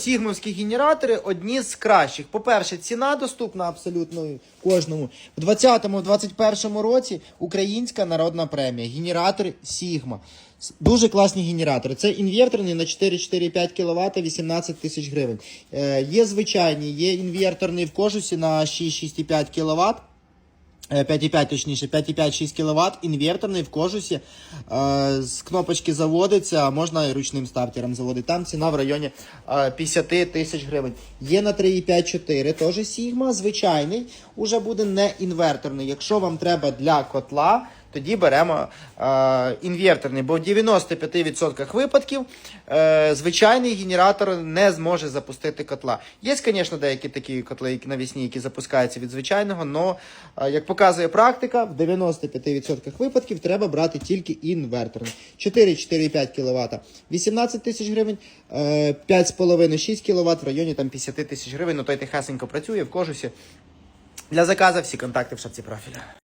Сігмовські генератори одні з кращих. По-перше, ціна доступна абсолютно кожному. В 2020-2021 році українська народна премія. Генератори Сігма. Дуже класні генератори. Це інверторний на 4-4,5 кВт 18 тисяч гривень. Е, є звичайні, є інверторний в кожусі на 6-6,5 кВт. Е, 5,5 точніше, 5,5-6 кВт, інверторний в кожусі. Е, з кнопочки заводиться, можна і ручним стартером заводити. Там ціна в районі е, 50 тисяч гривень. Є на 3,5-4, теж Sigma, звичайний, уже буде не інверторний. Якщо вам треба для котла, тоді беремо е, інверторний, бо в 95% випадків е, звичайний генератор не зможе запустити котла. Є, звісно, деякі такі котли навісні, які запускаються від звичайного, але, як показує практика, в 95% випадків треба брати тільки інверторний. 4-4,5 кВт 18 тисяч гривень, е, 5,5-6 кВт в районі там, 50 тисяч гривень, ну той тихесенько працює в кожусі. Для заказу всі контакти в шапці профіля.